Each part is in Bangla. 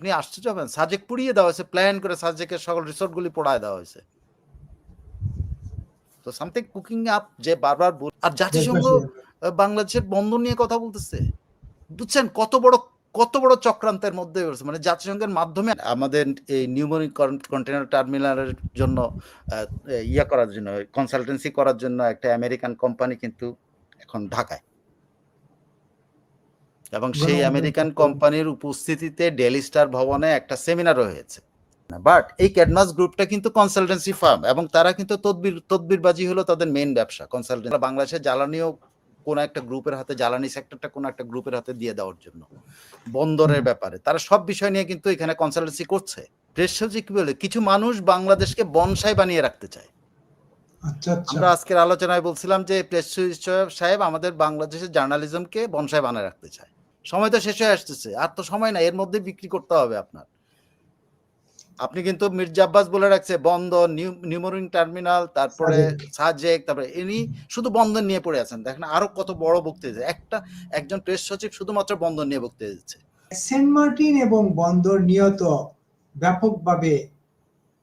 আপনি আশ্চর্য হবেন। সাজেক পুড়িয়ে দেওয়া হয়েছে প্ল্যান করে সাজেকের সকল রিসোর্টগুলি পোড়ায় দেওয়া হয়েছে। তো সামথিং কুকিং আপ যে বারবার আর জাতিসংঘ বাংলাদেশের বন্ধন নিয়ে কথা বলতেছে। বুঝছেন? কত বড় কত বড় চক্রান্তের মধ্যে রয়েছে। মানে জাতিসংঘের মাধ্যমে আমাদের এই নিউমোনিক কন্টেনার টার্মিনালের জন্য ইয়া করার জন্য কনসালটেন্সি করার জন্য একটা আমেরিকান কোম্পানি কিন্তু এখন ঢাকায়। এবং সেই আমেরিকান কোম্পানির উপস্থিতিতে ডেলি স্টার ভবনে একটা সেমিনারও হয়েছে। বাট এই ক্যাডমাস গ্রুপটা কিন্তু কনসালটেন্সি ফার্ম এবং তারা কিন্তু তদবির তদবিরবাজি হলো তাদের মেন ব্যবসা। কনসালটেন্সি বাংলাদেশের জ্বালানিও কোন একটা গ্রুপের হাতে জ্বালানি সেক্টরটা কোন একটা গ্রুপের হাতে দিয়ে দেওয়ার জন্য। বন্দরের ব্যাপারে। তারা সব বিষয় নিয়ে কিন্তু এখানে কনসালটেন্সি করছে। প্রেস সচিব কি বলে? কিছু মানুষ বাংলাদেশকে বনসাই বানিয়ে রাখতে চায়। আচ্ছা আচ্ছা। আমরা আজকের আলোচনায় বলছিলাম যে প্রেস সাহেব আমাদের বাংলাদেশের জার্নালিজমকে বনসাই বানায় রাখতে চায়। সময় তো শেষ হয়ে আসতেছে আর তো সময় না এর মধ্যে বিক্রি করতে হবে আপনার। আপনি কিন্তু মির্জা আব্বাস বলে রাখছে বন্দর নিউমোরিং টার্মিনাল তারপরে সাজেক। তারপরে ইনি শুধু বন্দর নিয়ে পড়ে আছেন। দেখেন আরও কত বড় বক্তৃতা একটা একজন প্রেস সচিব শুধুমাত্র বন্দর নিয়ে বক্তৃতা দিচ্ছে সেন্ট মার্টিন এবং বন্দর নিয়ত ব্যাপকভাবে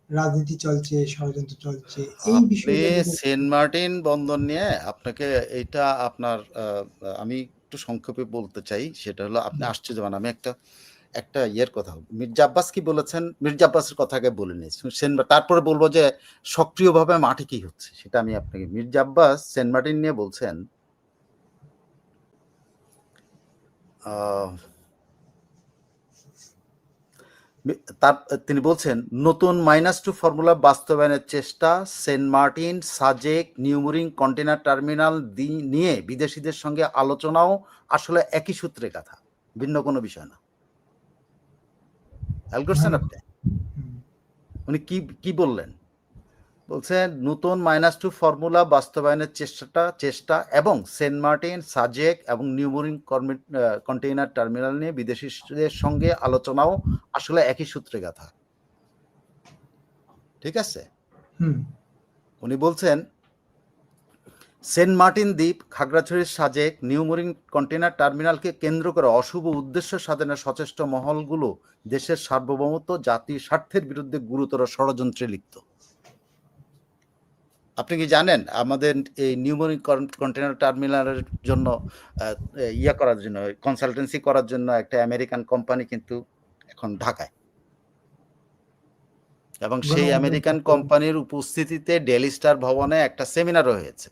রাজনীতি চলছে ষড়যন্ত্র চলছে এই বিষয়ে সেন্ট মার্টিন বন্দর নিয়ে আপনাকে এটা আপনার আমি একটু সংক্ষেপে বলতে চাই সেটা হলো আপনি। আশ্চর্য হবেন। আমি একটা একটা ইয়ের কথা মির্জা আব্বাস কি বলেছেন মির্জা আব্বাসের কথা আগে বলে নিয়েছি সেন তারপরে বলব যে সক্রিয়ভাবে মাঠে কি হচ্ছে সেটা আমি আপনাকে মির্জা আব্বাস সেন্ট মার্টিন নিয়ে বলছেন আহ, তার তিনি বলছেন নতুন মাইনাস টু ফর্মুলা বাস্তবায়নের চেষ্টা Saint Martin Sajek New Mooring container terminal দি- নিয়ে বিদেশিদের সঙ্গে আলোচনাও আসলে একই সূত্রে কথা ভিন্ন কোনো বিষয় না। খেয়াল করছেন হ্যাঁ। আপনি উনি কি কি বললেন? বলছেন নতুন মাইনাস টু ফর্মুলা বাস্তবায়নের চেষ্টাটা চেষ্টা এবং সেন্ট মার্টিন সাজেক এবং নিউমোরিং কন্টেইনার টার্মিনাল নিয়ে বিদেশিদের সঙ্গে আলোচনাও আসলে একই সূত্রে গাথা। ঠিক আছে? উনি বলছেন সেন্ট মার্টিন দ্বীপ খাগড়াছড়ির সাজেক নিউমোরিং কন্টেনার টার্মিনালকে কেন্দ্র করে অশুভ উদ্দেশ্য সাধনের সচেষ্ট মহলগুলো দেশের সার্বভৌমত্ব জাতির স্বার্থের বিরুদ্ধে গুরুতর ষড়যন্ত্রে লিপ্ত। আপনি কি জানেন আমাদের এই নিউমোরিং কন্টেনার টার্মিনালের জন্য ইয়া করার জন্য কনসালটেন্সি করার জন্য একটা আমেরিকান কোম্পানি কিন্তু এখন ঢাকায়। এবং সেই আমেরিকান কোম্পানির উপস্থিতিতে ডেলি স্টার ভবনে একটা সেমিনারও হয়েছে।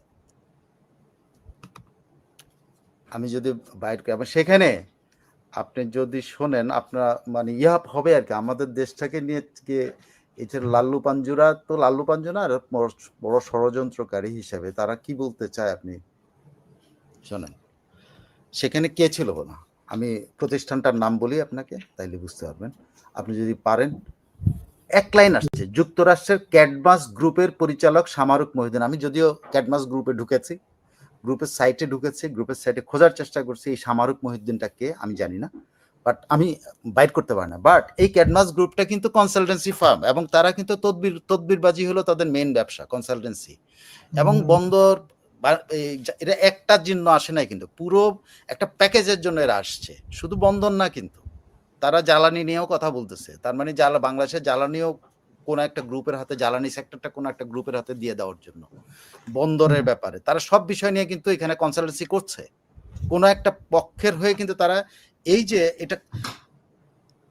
আমি যদি বাইর করি এবং সেখানে আপনি যদি শোনেন আপনার মানে ইয়া হবে আর কি। আমাদের দেশটাকে নিয়ে এই লাল্লু পাঞ্জুরা তো লাল্লু পাঞ্জুরা বড়- ষড়যন্ত্রকারী হিসেবে তারা কি বলতে চায় আপনি? শোনেন, সেখানে কে ছিল না আমি প্রতিষ্ঠানটার নাম বলি আপনাকে, তাইলে বুঝতে পারবেন। আপনি যদি পারেন, এক লাইন আসছে, যুক্তরাষ্ট্রের ক্যাডমাস গ্রুপের পরিচালক সামারুক মহিউদ্দিন। আমি যদিও ক্যাডমাস গ্রুপে ঢুকেছি, গ্রুপের সাইটে ঢুকেছি, গ্রুপের সাইটে খোঁজার চেষ্টা করছি এই সামারুক মহিউদ্দিনটা কে আমি জানি না। বাট আমি বাইট করতে পারি না। বাট এই ক্যাডমাস গ্রুপটা কিন্তু কনসালটেন্সি ফার্ম এবং তারা কিন্তু তদবির তদবিরবাজি হলো তাদের মেইন ব্যবসা কনসালটেন্সি এবং বন্দর এটা একটার জন্য আসে নাই কিন্তু পুরো একটা প্যাকেজের জন্য এরা আসছে। শুধু বন্দর না কিন্তু। তারা জ্বালানি নিয়েও কথা বলতেছে। তার মানে জ্বালা বাংলাদেশের জ্বালানিও কোন একটা গ্রুপের হাতে জ্বালানি সেক্টরটা কোন একটা গ্রুপের হাতে দিয়ে দেওয়ার জন্য। বন্দরের ব্যাপারে। তারা সব বিষয় নিয়ে কিন্তু এখানে কনসালটেন্সি করছে। কোন একটা পক্ষের হয়ে কিন্তু তারা এই যে এটা,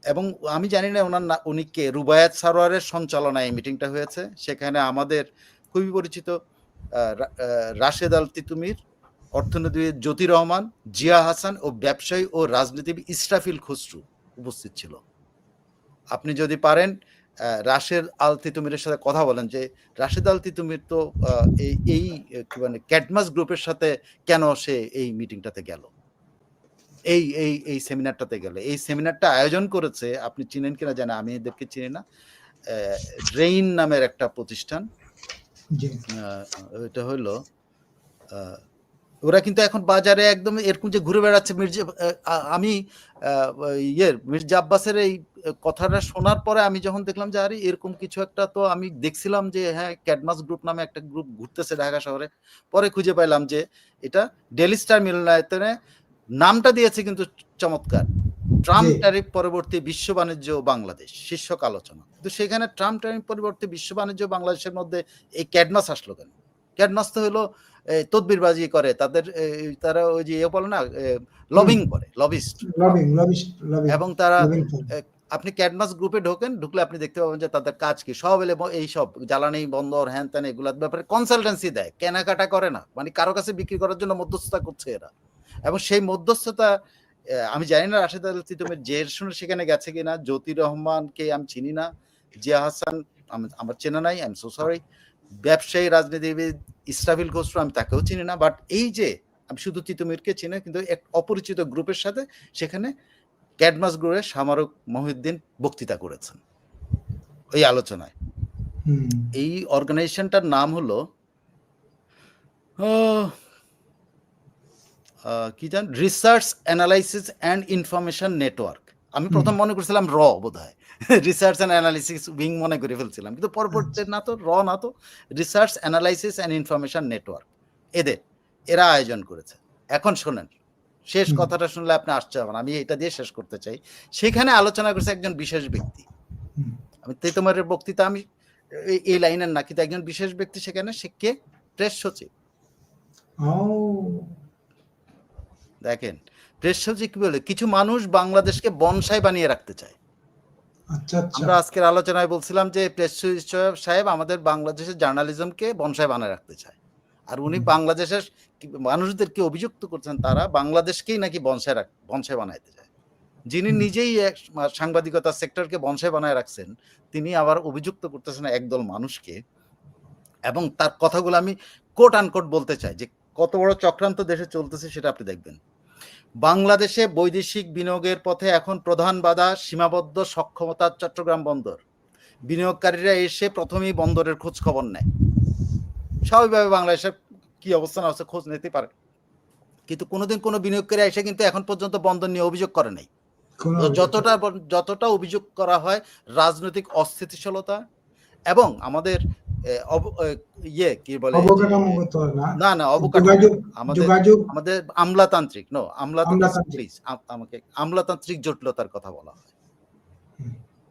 এবং আমি জানি না ওনার না, উনি কে? রুবায়াত সারোয়ারের সঞ্চালনায় এই মিটিংটা হয়েছে। সেখানে আমাদের খুবই পরিচিত রাশেদ আল তিতুমির অর্থনীতিবিদ জ্যোতি রহমান, জিয়া হাসান ও ব্যবসায়ী ও রাজনীতিবিদ ইসরাফিল খসরু উপস্থিত ছিল। আপনি যদি পারেন রাশেদ আল তিতুমিরের সাথে কথা বলেন যে, রাশেদ আল তিতুমির তো এই এই মানে ক্যাডমাস গ্রুপের সাথে কেন সে এই মিটিংটাতে গেল? এই এই এই সেমিনারটাতে গেলে। এই সেমিনারটা আয়োজন করেছে আপনি চিনেন কিনা জানে আমি এদেরকে চিনি না ড্রেইন নামের একটা প্রতিষ্ঠান। এটা হলো ওরা কিন্তু এখন বাজারে একদম এরকম যে ঘুরে বেড়াচ্ছে মির্জা আমি ইয়ের মির্জা আব্বাসের এই কথাটা শোনার পরে আমি যখন দেখলাম যে আরে এরকম কিছু একটা তো আমি দেখছিলাম যে হ্যাঁ ক্যাডমাস গ্রুপ নামে একটা গ্রুপ ঘুরতেছে ঢাকা শহরে। পরে খুঁজে পাইলাম যে এটা ডেলি স্টার মিলনায়তনে নামটা দিয়েছে কিন্তু চমৎকার। ট্রাম্প। ট্যারিফ পরবর্তী বিশ্ব বাণিজ্য বাংলাদেশ শীর্ষক আলোচনা। তো সেখানে ট্রাম্প ট্যারিফ পরবর্তী বিশ্ব বাণিজ্য বাংলাদেশের মধ্যে এই ক্যাডমাস আসলো কেন? ক্যাডমাস তো হলো তদবিরবাজি করে তাদের তারা ওই যে ইয়ে বলে না লবিং করে লবিস্ট লবিং লবিং লবিং এবং তারা আপনি ক্যাডমাস গ্রুপে ঢোকেন ঢুকলে আপনি দেখতে পাবেন যে তাদের কাজ কি? সব এলে এই সব জ্বালানি বন্দর হ্যান ত্যান এগুলোর ব্যাপারে কনসালটেন্সি দেয় কেনাকাটা করে না। মানে কারও কাছে বিক্রি করার জন্য মধ্যস্থতা করছে এরা। এবং সেই মধ্যস্থতা আমি জানি না রাশেদ আল তিতুমের জের শুনে সেখানে গেছে কিনা জ্যোতি রহমানকে আমি চিনি না জিয়া হাসান আমার চেনা নাই আই এম সো সরি ব্যবসায়ী রাজনীতিবিদ ইসরাফিল খসরু আমি তাকেও চিনি না বাট এই যে আমি শুধু তিতুমিরকে চিনি কিন্তু এক অপরিচিত গ্রুপের সাথে সেখানে ক্যাডমাস গ্রুপে সামারক মহিউদ্দিন বক্তৃতা করেছেন ওই আলোচনায়। এই অর্গানাইজেশনটার নাম হলো কি জান? Research analysis and information network আমি প্রথম মনে করছিলাম র বোধ হয় রিসার্চ অ্যান্ড অ্যানালাইসিস উইং মনে করে ফেলছিলাম। কিন্তু পরবর্তীতে না তো র না তো research analysis and information network এদের এরা আয়োজন করেছে। এখন শোনেন শেষ কথাটা শুনলে আপনি আসতে হবেন। আমি এটা দিয়ে শেষ করতে চাই। সেখানে আলোচনা করেছে একজন বিশেষ ব্যক্তি। আমি তেতমারের বক্তৃতা আমি এই- লাইনের না কিন্তু একজন বিশেষ ব্যক্তি সেখানে সে কে? প্রেস সচিব। দেখেন প্রেস কি বলে? কিছু মানুষ বাংলাদেশকে বনসাই বানিয়ে রাখতে চায়। আচ্ছা আচ্ছা। আমরা আজকের আলোচনায় বলছিলাম যে প্রেস সাহেব আমাদের বাংলাদেশের জার্নালিজমকে বনসাই বানায় রাখতে চায়। আর উনি বাংলাদেশের মানুষদেরকে অভিযুক্ত করছেন তারা বাংলাদেশকেই নাকি বনসাই রাখ বনসাই বানাইতে চায়। যিনি নিজেই এক সাংবাদিকতা সেক্টরকে বনসাই বানায় রাখছেন তিনি আবার অভিযুক্ত করতেছেন একদল মানুষকে। এবং তার কথাগুলো আমি কোট আনকোট বলতে চাই যে কত বড় চক্রান্ত দেশে চলতেছে সেটা আপনি দেখবেন। বাংলাদেশে বৈদেশিক বিনিয়োগের পথে এখন প্রধান বাধা সীমাবদ্ধ সক্ষমতা চট্টগ্রাম বন্দর। বিনিয়োগকারীরা এসে প্রথমেই বন্দরের খোঁজ খবর নেয়। স্বাভাবিকভাবে বাংলাদেশের কি অবস্থান আছে খোঁজ নিতে পারে। কিন্তু কোনোদিন কোনো বিনিয়োগকারী এসে কিন্তু এখন পর্যন্ত বন্দর নিয়ে অভিযোগ করে নাই। তো যতটা যতটা অভিযোগ করা হয় রাজনৈতিক অস্থিতিশীলতা এবং আমাদের ইয়ে কি বলে? না। না আমাদের আমাদের আমলাতান্ত্রিক নো আমলাতান্ত্রিক। প্লিজ আমাকে আমলাতান্ত্রিক জটিলতার কথা বলা হয়।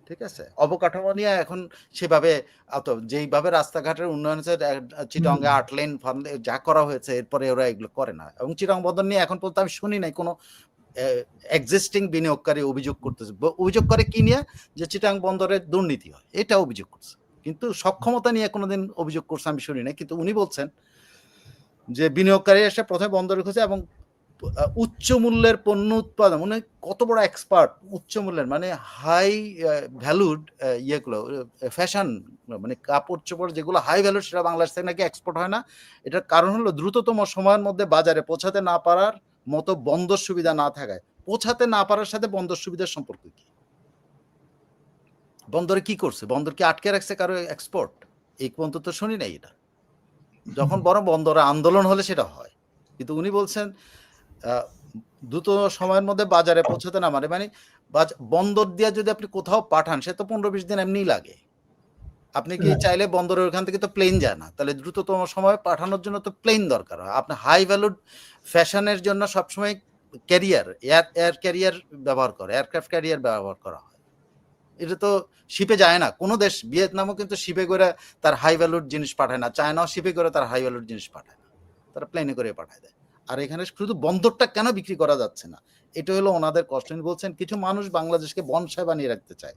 ঠিক আছে? অবকাঠামো নিয়ে এখন সেভাবে অত যেইভাবে রাস্তাঘাটের উন্নয়ন হয়েছে চিটঙ্গে। আট লেন যা করা হয়েছে এরপরে ওরা এগুলো করে না। এবং চিটং বন্দর নিয়ে এখন পর্যন্ত আমি শুনি নাই কোনো এক্সিস্টিং বিনিয়োগকারী অভিযোগ করতেছে। অভিযোগ করে কি নিয়ে? যে চিটাং বন্দরের দুর্নীতি হয়। এটা অভিযোগ করছে। কিন্তু সক্ষমতা নিয়ে কোনোদিন অভিযোগ করছে আমি শুনি নাই, কিন্তু উনি বলছেন যে বিনিয়োগকারী এসে প্রথমে বন্ধ রেখেছে এবং উচ্চ মূল্যের পণ্য উৎপাদন মানে কত বড় এক্সপার্ট উচ্চ মূল্যের মানে হাই ভ্যালুড ইয়েগুলো ফ্যাশন মানে কাপড় চোপড় যেগুলো হাই ভ্যালুড সেটা বাংলাদেশ থেকে নাকি এক্সপোর্ট হয় না। এটার কারণ হলো দ্রুততম সময়ের মধ্যে বাজারে পৌঁছাতে না পারার মতো বন্দর সুবিধা না থাকায়। পৌঁছাতে না পারার সাথে বন্দর সুবিধার সম্পর্ক কি? বন্দরে কি করছে? বন্দর কি আটকে রাখছে কারও এক্সপোর্ট এই পর্যন্ত তো শুনি নাই এটা। যখন বড় বন্দরে আন্দোলন হলে সেটা হয়। কিন্তু উনি বলছেন দ্রুত সময়ের মধ্যে বাজারে পৌঁছাতে না মানে মানে বন্দর দিয়ে যদি আপনি কোথাও পাঠান সে তো পনেরো বিশ দিন এমনিই লাগে। আপনি কি চাইলে বন্দরের ওখান থেকে তো প্লেন যায় না। তাহলে দ্রুততম সময় পাঠানোর জন্য তো প্লেন দরকার হয়। আপনি হাই ভ্যালুড ফ্যাশনের জন্য সবসময় ক্যারিয়ার এয়ার এয়ার ক্যারিয়ার ব্যবহার করে এয়ারক্রাফট ক্যারিয়ার ব্যবহার করা হয়। এটা তো শিপে যায় না। কোনো দেশ, ভিয়েতনামও কিন্তু শিপে করে তার হাই ভ্যালুড জিনিস পাঠায় না। চায়নাও শিপে করে তার হাই ভ্যালুড জিনিস পাঠায় না। তারা প্লেনে করে পাঠায় দেয়। আর এখানে শুধু বন্দরটা কেন বিক্রি করা যাচ্ছে না? এটা হলো ওনাদের কষ্ট বলছেন, কিছু মানুষ বাংলাদেশকে বনসাই বানিয়ে রাখতে চায়।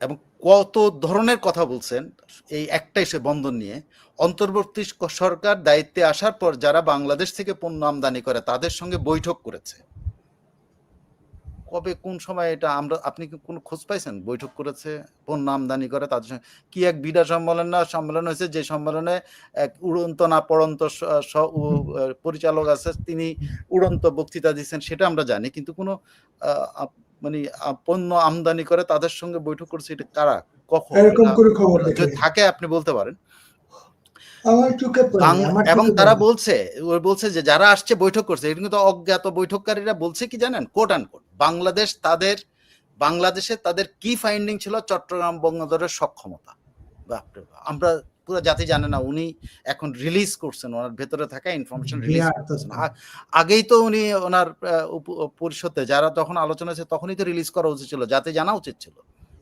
এবং কত ধরনের কথা বলছেন, এই একটাই সে বন্ধন নিয়ে। অন্তর্বর্তী সরকার দায়িত্বে আসার পর যারা বাংলাদেশ থেকে পণ্য আমদানি করে, তাদের সঙ্গে বৈঠক করেছে। কবে কোন সময় এটা আমরা আপনি কি কোনো খোঁজ পাইছেন? বৈঠক করেছে পণ্য আমদানি করে তাদের সঙ্গে? কি এক বিডা সম্মেলন না সম্মেলন হয়েছে যে সম্মেলনে এক উড়ন্ত না পড়ন্ত পরিচালক আছে তিনি উড়ন্ত বক্তৃতা দিচ্ছেন সেটা আমরা জানি কিন্তু কোনো আহ, মানে পণ্য আমদানি করে তাদের সঙ্গে বৈঠক করছে এটা কারা? কখন? থাকে আপনি বলতে পারেন। আমার চোখে এবং তারা বলছে ও বলছে যে যারা আসছে বৈঠক করছে এটা কিন্তু অজ্ঞাত বৈঠককারীরা বলছে কি জানেন? কোট আন কোট বাংলাদেশ তাদের বাংলাদেশে তাদের কি ফাইন্ডিং ছিল চট্টগ্রাম বঙ্গোদরের সক্ষমতা। আমরা পুরো জাতি জানে না উনি এখন রিলিজ করছেন ওনার ভেতরে থাকা ইনফরমেশন রিলিজ করছেন। আগেই তো উনি ওনার পরিষদে যারা তখন আলোচনা আছে তখনই তো রিলিজ করা উচিত ছিল যাতে জানা উচিত ছিল।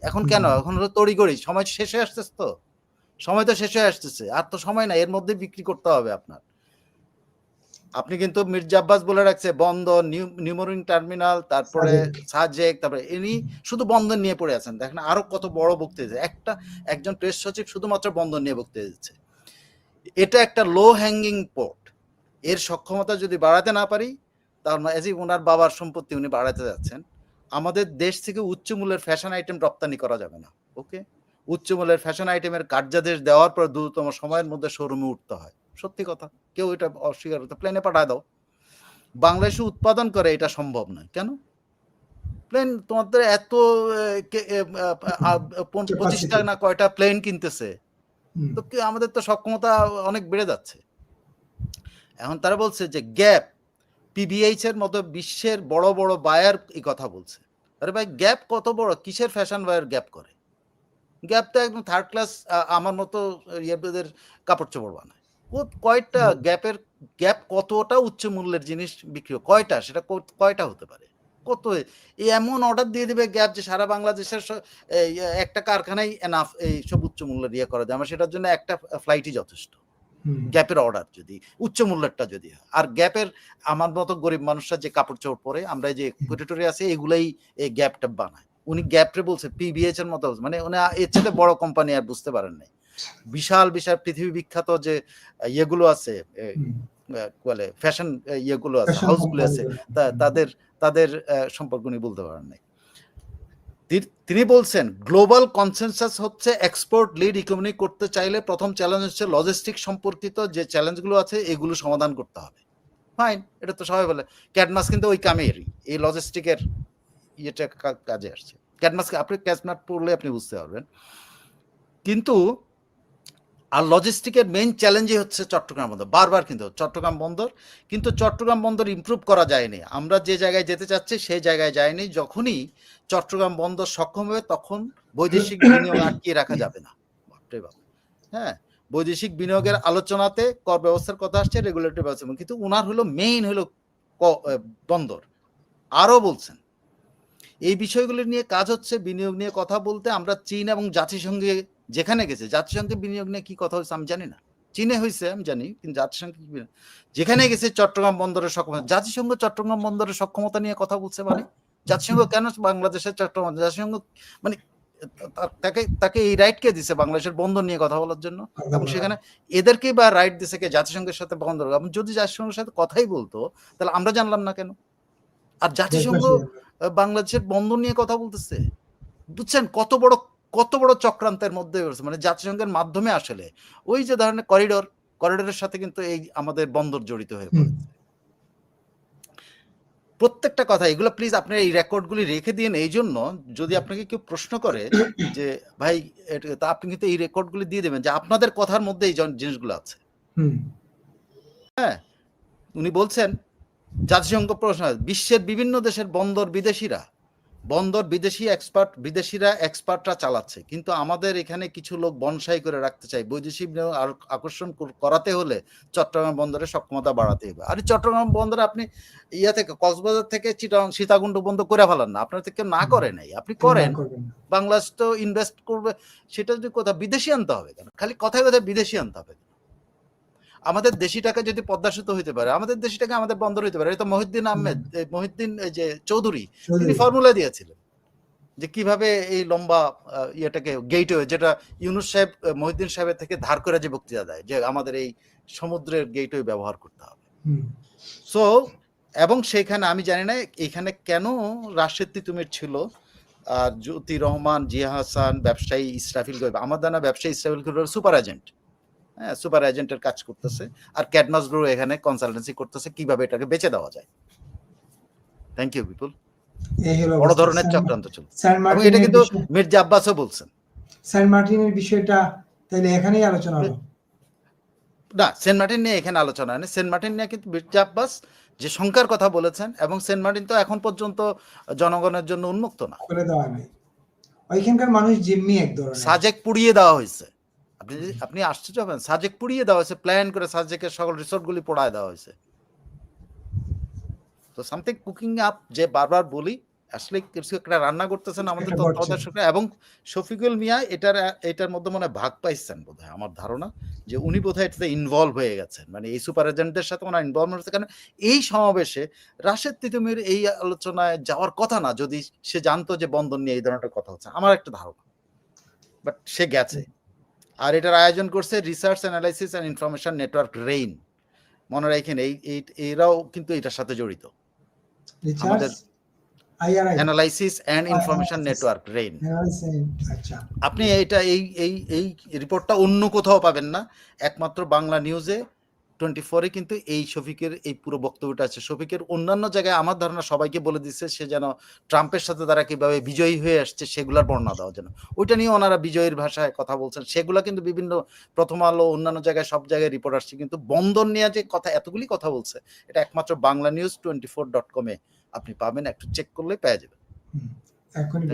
এখন কেন? এখন হলো তড়িগড়ি সময় শেষ আসতেছে তো। সময় তো শেষ হয়ে আসতেছে আর তো সময় না এর মধ্যে বিক্রি করতে হবে আপনার। আপনি কিন্তু মির্জা আব্বাস বলে রাখছে বন্দর নিউমোরিং টার্মিনাল তারপরে সাজেক। তারপরে ইনি শুধু বন্দর নিয়ে পড়ে আছেন। দেখেন আরও কত বড় বক্তৃতা একটা একজন প্রেস সচিব শুধুমাত্র বন্দর নিয়ে বক্তৃতা দিচ্ছে। এটা একটা লো হ্যাঙ্গিং পোর্ট এর সক্ষমতা যদি বাড়াতে না পারি তার মানে as if ওনার বাবার সম্পত্তি উনি বাড়াতে যাচ্ছেন আমাদের দেশ থেকে উচ্চ মূল্যের ফ্যাশন আইটেম রপ্তানি করা যাবে না ওকে উচ্চ মূল্যের ফ্যাশন আইটেমের কার্যাদেশ দেওয়ার পর দ্রুততম সময়ের মধ্যে শোরুমে উঠতে হয়। সত্যি কথা কেউ এটা অস্বীকার করতে প্লেনে পাঠায় দাও। বাংলাদেশে উৎপাদন করে এটা সম্ভব নয়। কেন? প্লেন তোমাদের এত পঁচিশটা না কয়টা প্লেন কিনতেছে? তো আমাদের তো সক্ষমতা অনেক বেড়ে যাচ্ছে। এখন তারা বলছে যে গ্যাপ পিবিএইচ এর মতো বিশ্বের বড় বড় বায়ার এই কথা বলছে। আরে ভাই গ্যাপ কত বড়? কিসের ফ্যাশন বায়ার গ্যাপ করে? গ্যাপ তো একদম থার্ড ক্লাস আমার মতো ইয়েদের কাপড় চোপড় বানায়। কয়টা গ্যাপের গ্যাপ কতটা উচ্চ মূল্যের জিনিস বিক্রি কয়টা? সেটা কয়টা হতে পারে? কত এমন অর্ডার দিয়ে দিবে গ্যাপ যে সারা বাংলাদেশের একটা কারখানায় এনাফ এই সব উচ্চ মূল্যের ইয়ে করা যায় আমার সেটার জন্য একটা ফ্লাইটই যথেষ্ট। গ্যাপের অর্ডার যদি উচ্চ মূল্যেরটা যদি হয়। আর গ্যাপের আমার মতো গরিব মানুষরা যে কাপড় চোপড় পরে আমরা যে কোটেটরি আছে এগুলাই এই গ্যাপটা বানায়। উনি গ্যাপরে বলছে পিবিএচ এর মতো মানে উনি এর চেয়ে বড় কোম্পানি আর বুঝতে পারেন নাই। বিশাল বিশাল পৃথিবী বিখ্যাত যে ইয়েগুলো আছে বলে ফ্যাশন ইয়েগুলো আছে হাউসগুলো আছে তাদের তাদের সম্পর্ক উনি বলতে পারেন নাই। তিনি বলছেন গ্লোবাল কনসেনসাস হচ্ছে এক্সপোর্ট লিড ইকোনমি করতে চাইলে প্রথম চ্যালেঞ্জ হচ্ছে লজিস্টিক সম্পর্কিত যে চ্যালেঞ্জগুলো আছে এগুলো সমাধান করতে হবে। ফাইন এটা তো সবাই বলে। ক্যাডমাস কিন্তু ওই কামেরই এই লজিস্টিকের ইয়েটা কাজে আসছে। ক্যাডমাস আপনি ক্যাডমাস পড়লে আপনি বুঝতে পারবেন। কিন্তু আর লজিস্টিকের মেইন চ্যালেঞ্জই হচ্ছে চট্টগ্রাম বন্দর। বারবার কিন্তু, চট্টগ্রাম বন্দর। কিন্তু চট্টগ্রাম বন্দর ইমপ্রুভ করা যায়নি। আমরা যে জায়গায় যেতে চাচ্ছি, সেই জায়গায় যায়নি। যখনই চট্টগ্রাম বন্দর সক্ষম হবে, তখন বৈদেশিক বিনিয়োগ আটকিয়ে রাখা যাবে না। হ্যাঁ বৈদেশিক বিনিয়োগের আলোচনাতে কর ব্যবস্থার কথা আসছে রেগুলেটরি ব্যবস্থা। কিন্তু উনার হলো মেইন হলো বন্দর। আরও বলছেন। এই বিষয়গুলো নিয়ে কাজ হচ্ছে বিনিয়োগ নিয়ে কথা বলতে। আমরা চীন এবং জাতিসংঘে যেখানে গেছে জাতিসংঘে বিনিয়োগ নিয়ে কি কথা হচ্ছে আমি জানি না। চীনে হয়েছে আমি জানি কিন্তু জাতিসংঘে যেখানে গেছে চট্টগ্রাম বন্দরের সক্ষমতা। জাতিসংঘ চট্টগ্রাম বন্দরের সক্ষমতা নিয়ে কথা বলছে মানে? জাতিসংঘ কেন বাংলাদেশের চট্টগ্রাম জাতিসংঘ মানে তাকে তাকে এই রাইট কে দিছে বাংলাদেশের বন্দর নিয়ে কথা বলার জন্য? এবং সেখানে এদেরকে বা রাইট দিছে কে? জাতিসংঘের সাথে বন্দর। এবং যদি জাতিসংঘের সাথে কথাই বলতো তাহলে আমরা জানলাম না কেন? আর জাতিসংঘ বাংলাদেশের বন্দর নিয়ে কথা বলতেছে। বুঝছেন? কত বড় কত বড় চক্রান্তের মধ্যে মানে জাতিসংঘের মাধ্যমে আসলে ওই যে ধরনের করিডোর করিডোরের সাথে কিন্তু এই আমাদের বন্দর জড়িত হয়ে। পড়েছে। প্রত্যেকটা কথা এগুলো প্লিজ আপনার এই রেকর্ডগুলি রেখে দিন। এই জন্য যদি আপনাকে কেউ প্রশ্ন করে যে ভাই তা আপনি কিন্তু এই রেকর্ড রেকর্ডগুলি দিয়ে দেবেন যে আপনাদের কথার মধ্যে এই জন- জিনিসগুলো আছে। হ্যাঁ উনি বলছেন জাতিসংঘ প্রশ্ন বিশ্বের বিভিন্ন দেশের বন্দর বিদেশিরা বন্দর বিদেশি এক্সপার্ট বিদেশিরা এক্সপার্টরা চালাচ্ছে। কিন্তু আমাদের এখানে কিছু লোক বনসাই করে রাখতে চাই বৈদেশিক আকর্ষণ করাতে হলে চট্টগ্রাম বন্দরের সক্ষমতা বাড়াতে হবে। আর চট্টগ্রাম বন্দরে আপনি ইয়া থেকে কক্সবাজার থেকে চিটাং সীতাকুণ্ড বন্ধ করে ফেলান না। আপনার থেকে না করে নাই। আপনি করেন। বাংলাদেশ তো ইনভেস্ট করবে সেটা যদি কোথাও বিদেশি আনতে হবে কেন? খালি কথায় কথায় বিদেশি আনতে হবে? আমাদের দেশি টাকা যদি পদ্মা সেতু হইতে পারে আমাদের দেশি টাকা আমাদের বন্দর হইতে পারে এটা মহিউদ্দিন আহমেদ মহিউদ্দিন যে চৌধুরী তিনি ফর্মুলা দিয়েছিলেন যে কীভাবে এই লম্বা ইয়েটাকে গেটওয়ে যেটা ইউনুস সাহেব মহিউদ্দিন সাহেবের থেকে ধার করে যে বক্তৃতা দেয় যে আমাদের এই সমুদ্রের গেটওয়ে ব্যবহার করতে হবে। সো এবং সেইখানে আমি জানি না এখানে কেন রাশেদ তিতুমির ছিল আর জ্যোতি রহমান জিয়া হাসান ব্যবসায়ী ইসরাফিল গরিব আমার জানা ব্যবসায়ী ইসরাফিল গরিব সুপার এজেন্ট হ্যাঁ সুপার এজেন্টের কাজ করতেছে। আর ক্যাডমাস গ্রো এখানে কনসালটেন্সি করতেছে কীভাবে এটাকে বেচে দেওয়া যায়। থ্যাংক ইউ বিপুল বড় ধরনের চক্রান্ত চলছে। এটা কিন্তু মির্জা আব্বাসও বলছেন। স্যার মার্টিনের বিষয়টা তাহলে এখানেই আলোচনা হলো? না সেন্ট মার্টিন নিয়ে এখানে আলোচনা নেই সেন্ট মার্টিন নিয়ে কিন্তু মির্জা আব্বাস যে সংখ্যার কথা বলেছেন এবং সেন্ট মার্টিন তো এখন পর্যন্ত জনগণের জন্য উন্মুক্ত না। খুলে দেওয়া নেই ওইখানকার মানুষ জিম্মি এক ধরনের। সাজেক পুড়িয়ে দেওয়া হয়েছে। আপনি যদি- আপনি আশ্চর্য হবেন সাজেক পুড়িয়ে দেওয়া হয়েছে প্ল্যান করে সাজেকের সকল রিসোর্টগুলি পোড়ায় দেওয়া হয়েছে। তো সামথিং কুকিং আপ যে বারবার বলি আসলে কিছু একটা রান্না করতেছেন আমাদের তত্ত্বাবধায়করা এবং শফিকুল মিয়া এটার এটার মধ্যে মনে ভাগ পাইছেন বোধহয় আমার ধারণা যে উনি বোধহয় এটাতে ইনভলভ হয়ে গেছেন। মানে এই সুপার এজেন্টদের সাথে ওনার ইনভলভমেন্ট হচ্ছে কারণ এই সমাবেশে রাশেদ তিতুমির এই আলোচনায় যাওয়ার কথা না যদি সে জানতো যে বন্ধন নিয়ে এই ধরনের কথা হচ্ছে আমার একটা ধারণা। বাট সে গেছে। আর এটার আয়োজন করছে research analysis and information network RAIN মনে রাখেন এই এই- এরাও কিন্তু এটার সাথে জড়িত। আমাদের- analysis and information network RAIN আচ্ছা। আপনি এইটা এই এই এই রিপোর্টটা অন্য কোথাও পাবেন না। একমাত্র বাংলা নিউজে টোয়েন্টি ফোরে কিন্তু এই শফিকের এই পুরো বক্তব্যটা আছে। শফিকের অন্যান্য জায়গায় আমার ধারণা সবাইকে বলে দিচ্ছে সে যেন ট্রাম্পের সাথে তারা কীভাবে বিজয়ী হয়ে আসছে সেগুলার বর্ণনা দেওয়া যেন। ওইটা নিয়ে ওনারা বিজয়ীর ভাষায় কথা বলছেন। সেগুলা কিন্তু বিভিন্ন প্রথম আলো অন্যান্য জায়গায় সব জায়গায় রিপোর্ট আসছে। কিন্তু বন্ধন নিয়ে যে কথা এতগুলি কথা বলছে এটা একমাত্র Bangla news twenty four dot কমে আপনি পাবেন। একটু চেক করলেই পেয়ে যাবেন। এখনই